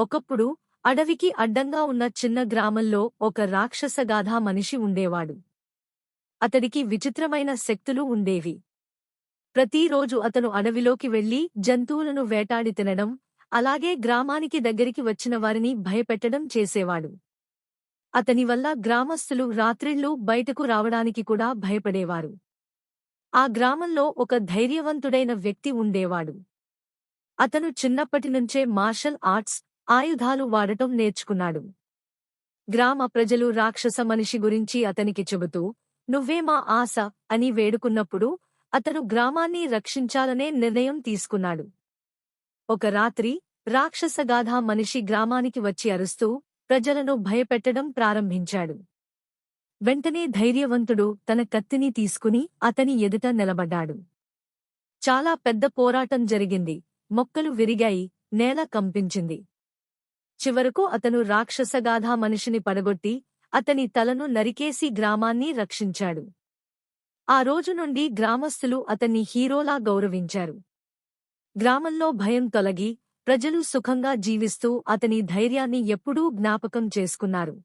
ఒకప్పుడు అడవికి అడ్డంగా ఉన్న చిన్న గ్రామంలో ఒక రాక్షసగాధా మనిషి ఉండేవాడు. అతడికి విచిత్రమైన శక్తులు ఉండేవి. ప్రతిరోజు అతను అడవిలోకి వెళ్ళి జంతువులను వేటాడి తినడం అలాగే గ్రామానికి దగ్గరికి వచ్చిన వారిని భయపెట్టడం చేసేవాడు. అతని వల్ల గ్రామస్తులు రాత్రిళ్ళు బయటకు రావడానికి కూడా భయపడేవారు. ఆ గ్రామంలో ఒక ధైర్యవంతుడైన వ్యక్తి ఉండేవాడు. అతను చిన్నప్పటినుంచే మార్షల్ ఆర్ట్స్ ఆయుధాలు వాడటం నేర్చుకున్నాడు. గ్రామ ప్రజలు రాక్షస మనిషి గురించి అతనికి చెబుతూ నువ్వే మా ఆశ అని వేడుకున్నప్పుడు అతను గ్రామాన్ని రక్షించాలనే నిర్ణయం తీసుకున్నాడు. ఒక రాత్రి రాక్షసగాధ మనిషి గ్రామానికి వచ్చి అరుస్తూ ప్రజలను భయపెట్టడం ప్రారంభించాడు. వెంటనే ధైర్యవంతుడు తన కత్తిని తీసుకుని అతని ఎదుట నిలబడ్డాడు. చాలా పెద్ద పోరాటం జరిగింది. మొక్కలు విరిగాయి నేల కంపించింది. చివరకు అతను రాక్షసగాధా మనిషిని పడగొట్టి అతని తలను నరికేసి గ్రామాన్ని రక్షించాడు. ఆ రోజు నుండి గ్రామస్తులు అతన్ని హీరోలా గౌరవించారు. గ్రామంలో భయం తొలగి ప్రజలు సుఖంగా జీవిస్తూ అతని ధైర్యాన్ని ఎప్పుడూ జ్ఞాపకం చేసుకున్నారు.